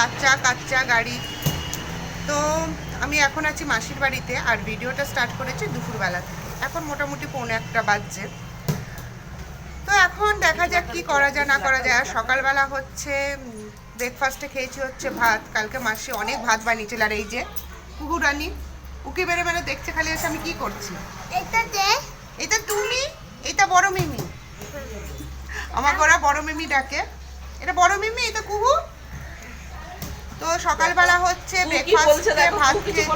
বাচ্চা কাচ্চা গাড়ি। তো আমি এখন আছি মাসির বাড়িতে আর ভিডিওটা স্টার্ট করেছি দুপুরবেলা থেকে। এখন মোটামুটি পৌনে একটা বাজছে। তো এখন দেখা যাক কি করা যায় না করা যায়। আর সকালবেলা হচ্ছে ব্রেকফাস্টে খেয়েছি হচ্ছে ভাত। কালকে মাসি অনেক ভাত বানিয়েছিল। আর এই যে কুকুরানি উকি বেড়ে বেড়ে দেখছে খালি এসে আমি কি করছি? এটা তুমি? এটা বড় মিমি। আমার ওরা বড় মিমি ডাকে। এটা বড় মিমি? এটা কুহু? তো সকালবেলা হচ্ছে ব্রেকফাস্টে ভাত খেয়েছি।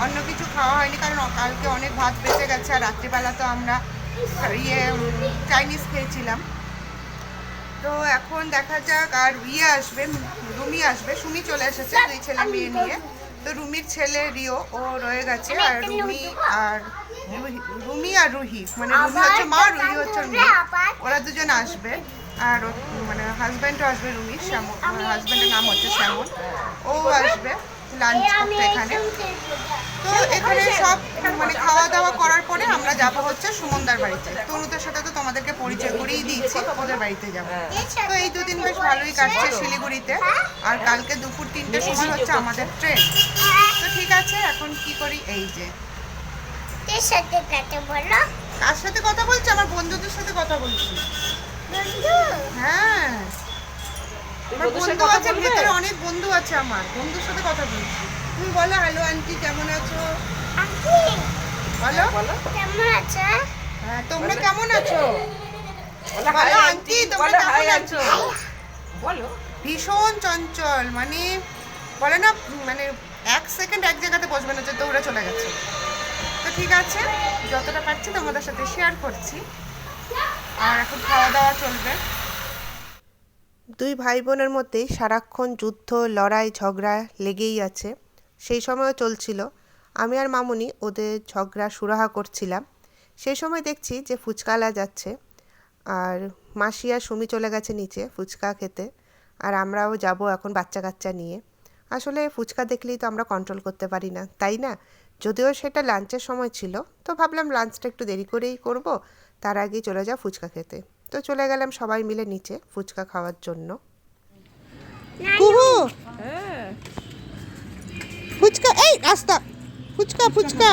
অন্য কিছু খাওয়া হয়নি কারণ কালকে অনেক ভাত বেঁচে গেছে আর রাত্রিবেলা তো আমরা ইয়ে চাইনিজ খেয়েছিলাম। তো এখন দেখা যাক আর ইয়ে আসবে রুমি আসবে। সুমি চলে এসেছে দুই ছেলে মেয়ে নিয়ে। তো রুমির ছেলে রিও ও রয়ে গেছে আর রুমি আর রুহি- রুমি আর রুহি। মানে রুমি হচ্ছে মা রুহি হচ্ছে মেয়ে ওরা দুজন আসবে। আর মানে হাজব্যান্ডও আসবে রুমির আমার হাজব্যান্ডের নাম হচ্ছে শ্যামল। ও আসবে লাঞ্চ করতে এখানে। তো এখানে সব মানে খাওয়া দাওয়া করার পরে আমরা যাব হচ্ছে সুমনদার বাড়িতে। তরুদের সাথে তো তোমাদেরকে পরিচয় করিয়ে দিয়েছি ওদের বাড়িতে যাব। তো এই দুদিন বেশ ভালোই কাটছে শিলিগুড়িতে। আর কালকে দুপুর তিনটের সময় হচ্ছে আমাদের ট্রেন। তো ঠিক আছে এখন কি করি? এই যে। তোর সাথে কথা কার সাথে কথা বলছি? আমার বন্ধুদের সাথে কথা বলছি। হ্যাঁ। আমার বন্ধু আছে ভেতরে অনেক বন্ধু আছে আমার। বন্ধুর সাথে কথা বলছি। তুমি বলো হ্যালো আন্টি কেমন আছো? আন্টি বলো। বলো। কেমন আছো? হ্যাঁ তোমরা কেমন আছো? বলো বলো আন্টি, আন্টি তোমরা কেমন আছো? বলো। ভীষণ চঞ্চল মানে বলে না মানে এক সেকেন্ড এক জায়গাতে বসবে না যে দৌড়ে চলে গেছে। তো ঠিক আছে যতটা পারছি তোমাদের সাথে শেয়ার করছি। আর এখন খাওয়া দাওয়া চলবে। দুই ভাই বোনের মধ্যেই সারাক্ষণ যুদ্ধ, লড়াই, ঝগড়া লেগেই আছে। সেই সময়ও চলছিল। আমি আর মামুনি ওদের ঝগড়া সুরাহা করছিলাম। সেই সময় দেখছি যে ফুচকালা যাচ্ছে। আর মাসি আর সুমি চলে গেছে নিচে ফুচকা খেতে। আর আমরাও যাব এখন বাচ্চা কাচ্চা নিয়ে। আসলে ফুচকা দেখলেই তো আমরা কন্ট্রোল করতে পারি না, তাই না? যদিও সেটা লাঞ্চের সময় ছিল, তো ভাবলাম লাঞ্চটা একটু দেরি করেই করব। তার আগেই চলে যাও ফুচকা খেতে। তো চলে গেলাম সবাই মিলে নিচে ফুচকা খাওয়ার জন্য। কুহু! ফুচকা এই রাস্তা ফুচকা ফুচকা!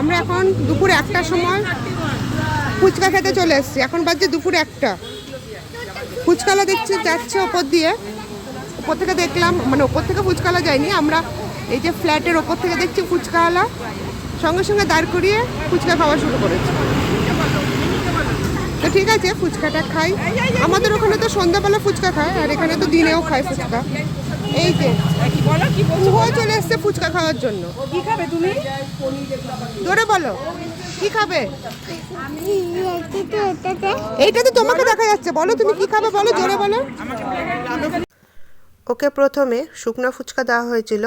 আমরা এখন দুপুর একটার সময় ফুচকা খেতে চলে এসেছি। এখন বাজছে দুপুর একটা। ফুচকালা দেখছি যাচ্ছে ওপর দিয়ে। ওপর থেকে দেখলাম মানে ওপর থেকে ফুচকালা যায়নি আমরা এই যে ফ্ল্যাটের ওপর থেকে দেখছি ফুচকাওয়ালা। সঙ্গে সঙ্গে দাঁড় করিয়ে ফুচকা খাওয়া শুরু করেছে। তো ঠিক আছে ফুচকাটা খাই। আমাদের ওখানে তো সন্ধ্যাবেলা ফুচকা খায় আর এখানে তো দিনেও খায় ফুচকা। এই যে কি বলো কুহো চলে এসছে ফুচকা খাওয়ার জন্য। কি খাবে তুমি? ধরে বলো কি খাবে? এইটা তো তোমাকে দেখা যাচ্ছে। বলো তুমি কি খাবে বলো জোরে বলো। ওকে প্রথমে শুকনো ফুচকা দেওয়া হয়েছিল।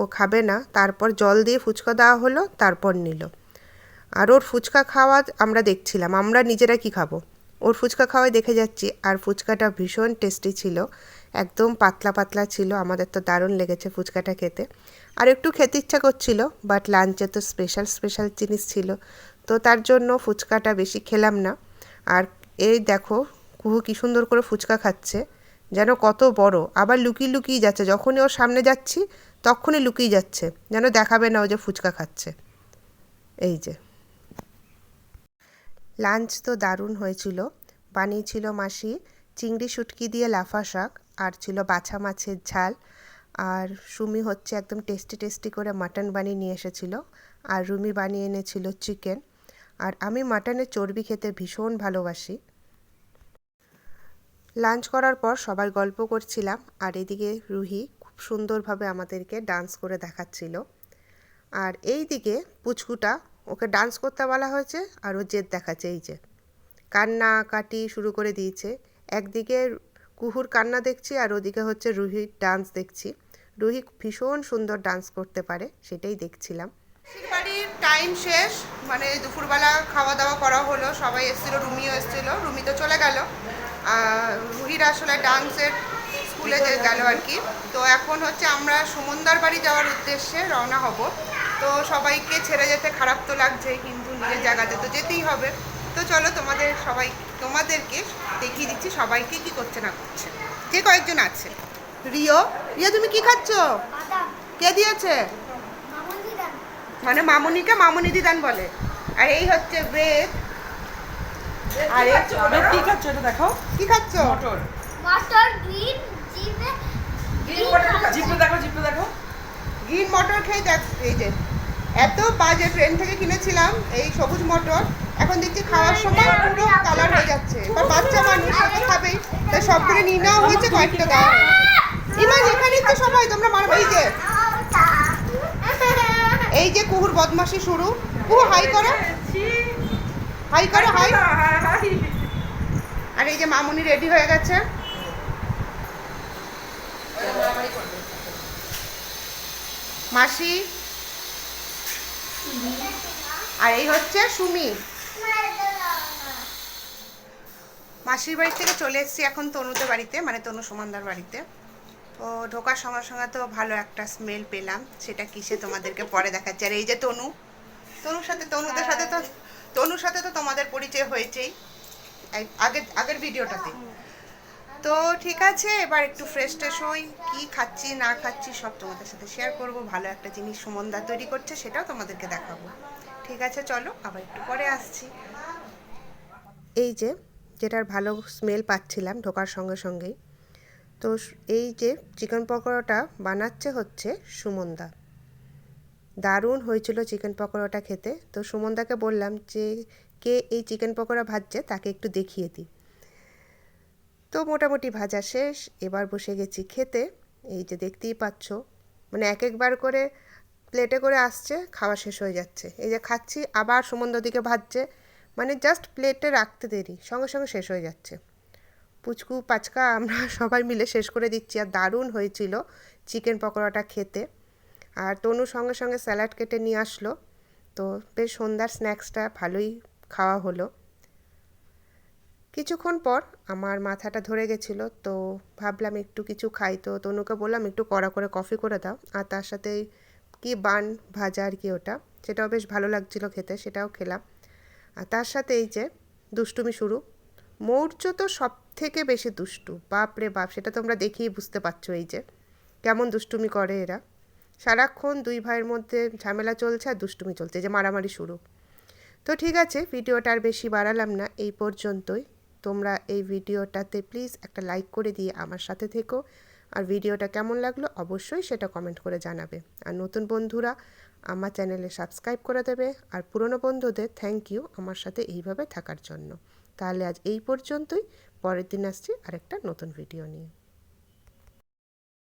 ও খাবে না। তারপর জল দিয়ে ফুচকা দেওয়া হলো, তারপর নিল। আর ওর ফুচকা খাওয়া আমরা দেখছিলাম, আমরা নিজেরা কি খাব? ওর ফুচকা খাওয়াই দেখে যাচ্ছি, আর ফুচকাটা ভীষণ টেস্টি ছিল। একদম পাতলা পাতলা ছিল, আমাদের তো দারুণ লেগেছে ফুচকাটা খেতে। আর একটু খেতে ইচ্ছা করছিল বাট লাঞ্চে তো স্পেশাল স্পেশাল জিনিস ছিল। তো তার জন্য ফুচকাটা বেশি খেলাম না। আর এই দেখো, কুহু কি সুন্দর করে ফুচকা খাচ্ছে। যেন কত বড়। আবার লুকিয়ে লুকিয়ে যাচ্ছে। যখনই ওর সামনে যাচ্ছি, তখনই লুকিয়ে যাচ্ছে। যেন দেখাবে না ও যে ফুচকা খাচ্ছে। এই যে। লাঞ্চ তো দারুণ হয়েছিল। বানিয়েছিল মাসি চিংড়ি শুটকি দিয়ে লাফা শাক আর ছিল বাছা মাছের ঝাল। আর সুমি হচ্ছে একদম টেস্টি টেস্টি করে মাটন বানিয়ে নিয়ে এসেছিল। আর রুমি বানিয়ে এনেছিল চিকেন। আর আমি মাটনের চর্বি খেতে ভীষণ ভালোবাসি। লাঞ্চ করার পর সবাই গল্প করছিলাম আর এদিকে রুহি খুব সুন্দরভাবে আমাদেরকে ডান্স করে দেখাচ্ছিল। আর এই দিকে পুচকুটা ওকে ডান্স করতে বলা হয়েছে আর ও জেদ দেখাচ্ছে এই যে। কান্না কাটি শুরু করে দিয়েছে। একদিকে কুহুর কান্না দেখছি আর ওদিকে হচ্ছে রুহির ডান্স দেখছি। রুহি ভীষণ সুন্দর ডান্স করতে পারে, সেটাই দেখছিলাম। বাড়ির টাইম শেষ মানে দুপুরবেলা খাওয়া দাওয়া করা হলো, সবাই এসেছিল, রুমিও এসেছিল, রুমি তো চলে গেল। রুহির আসলে ডান্সের স্কুলে যে গেল আর কি। তো এখন হচ্ছে আমরা সুমনদার বাড়ি যাওয়ার উদ্দেশ্যে রওনা হব। তো সবাইকে ছেড়ে যেতে খারাপ তো লাগছে কিন্তু নিজের জায়গাতে তো যেতেই হবে। তো চলো তোমাদের সবাই তোমাদেরকে দেখিয়ে দিচ্ছি সবাইকে কি করছে না করছে। যে কয়েকজন আছে। রিও রিও তুমি কি খাচ্ছ? কে দিয়েছে? মানে মামুনিকে মামুনি দিদান বলে। আর এই হচ্ছে বেদ। আরে আরে কি খাচ্ছ এটা দেখো কি খাচ্ছ মটর মটর গ্রিন জিপে জিপে দেখো জিপে দেখো গ্রিন মটর খেয়ে দেখ এই যে এত বাজে ট্রেন থেকে কিনেছিলাম এই সবুজ মটর এখন দেখছি খাওয়ার সময় পুরো কালার হয়ে যাচ্ছে এবার বাচ্চা মানুষ হয়তো খাবেই তাই সবগুলো নিয়ে নেওয়া হয়েছে কয়েকটা দেওয়া ইমান এখানেই তো সবাই তোমরা মারবে এই যে এই যে কুহুর বদমাশি শুরু কুহু হাই করো হাই করো হাই। আর এই যে মামুনি রেডি হয়ে গেছে। মাসি। আর এই হচ্ছে সুমি। মাসির বাড়ি থেকে চলে এসেছি এখন তনুদের বাড়িতে মানে তনু সুমনদার বাড়িতে। তো ঢোকার সঙ্গে সঙ্গে তো ভালো একটা স্মেল পেলাম সেটা কিসে তোমাদেরকে পরে দেখাচ্ছি। আর এই যে তনু তনুর সাথে তনুদের সাথে তো তনুর সাথে তো তোমাদের পরিচয় হয়েছেই। আগের আগের ভিডিওটাতে। তো ঠিক আছে, এবার একটু ফ্রেশ ট্রেশ হই, কি খাচ্ছি, না খাচ্ছি, সব তোমাদের সাথে শেয়ার করব। ভালো একটা জিনিস সুমনদা তৈরি করছে, সেটাও তোমাদেরকে দেখাবো। ঠিক আছে, চলো, আবার একটু পরে আসছি। এই যে, যেটার ভালো স্মেল পাচ্ছিলাম ঢোকার সঙ্গে সঙ্গেই। তো এই যে চিকেন পকোড়াটা বানাচ্ছে হচ্ছে সুমনদা। দারুণ হয়েছিল চিকেন পকোড়াটা খেতে। তো সুমনদাকে বললাম যে, কে এই চিকেন পকোড়া ভাজছে তাকে একটু দেখিয়ে দিই তো মোটামুটি ভাজা শেষ। এবার বসে গেছি খেতে। এই যে দেখতেই পাচ্ছ মানে এক একবার করে প্লেটে করে আসছে, খাওয়া শেষ হয়ে যাচ্ছে। এই যে খাচ্ছি, আবার সুমন্দ দিকে ভাজছে মানে জাস্ট প্লেটে রাখতে দেরি, সঙ্গে সঙ্গে শেষ হয়ে যাচ্ছে। পুচকু, পাচকা, আমরা সবাই মিলে শেষ করে দিচ্ছি। আর দারুণ হয়েছিল চিকেন পকোড়াটা খেতে। আর তনু সঙ্গে সঙ্গে স্যালাড কেটে নিয়ে আসলো। তো বেশ সন্ধ্যার স্ন্যাক্সটা ভালোই খাওয়া হলো। কিছুক্ষণ পর আমার মাথাটা ধরে গেছিল, তো ভাবলাম একটু কিছু খাই। তো তনুকে বললাম, একটু কড়া করে কফি করে দাও। আর তার সাথে কি বান ভাজা আর কি ওটা, সেটাও বেশ ভালো লাগছিল খেতে, সেটাও খেলাম। আর তার সাথে এই যে দুষ্টুমি শুরু। মৌর্য তো সব থেকে বেশি দুষ্টু বাপ রে বাপ, সেটা তোমরা দেখেই বুঝতে পারছ এই যে। কেমন দুষ্টুমি করে এরা। সারাক্ষণ দুই ভাইয়ের মধ্যে ঝামেলা চলছে আর দুষ্টুমি চলছে যে মারামারি শুরু। তো ঠিক আছে, ভিডিওটা আর বেশি বাড়ালাম না, এই পর্যন্তই। তোমরা এই ভিডিওটাতে প্লিজ একটা লাইক করে দিয়ে আমার সাথে থেকো। আর ভিডিওটা কেমন লাগল অবশ্যই সেটা কমেন্ট করে জানাবে। আর নতুন বন্ধুরা আমার চ্যানেলে সাবস্ক্রাইব করে দেবে। আর পুরনো বন্ধুদের থ্যাংক ইউ আমার সাথে এইভাবে থাকার জন্য। তাহলে আজ এই পর্যন্তই, পরের দিন আসছি আরেকটা নতুন ভিডিও নিয়ে।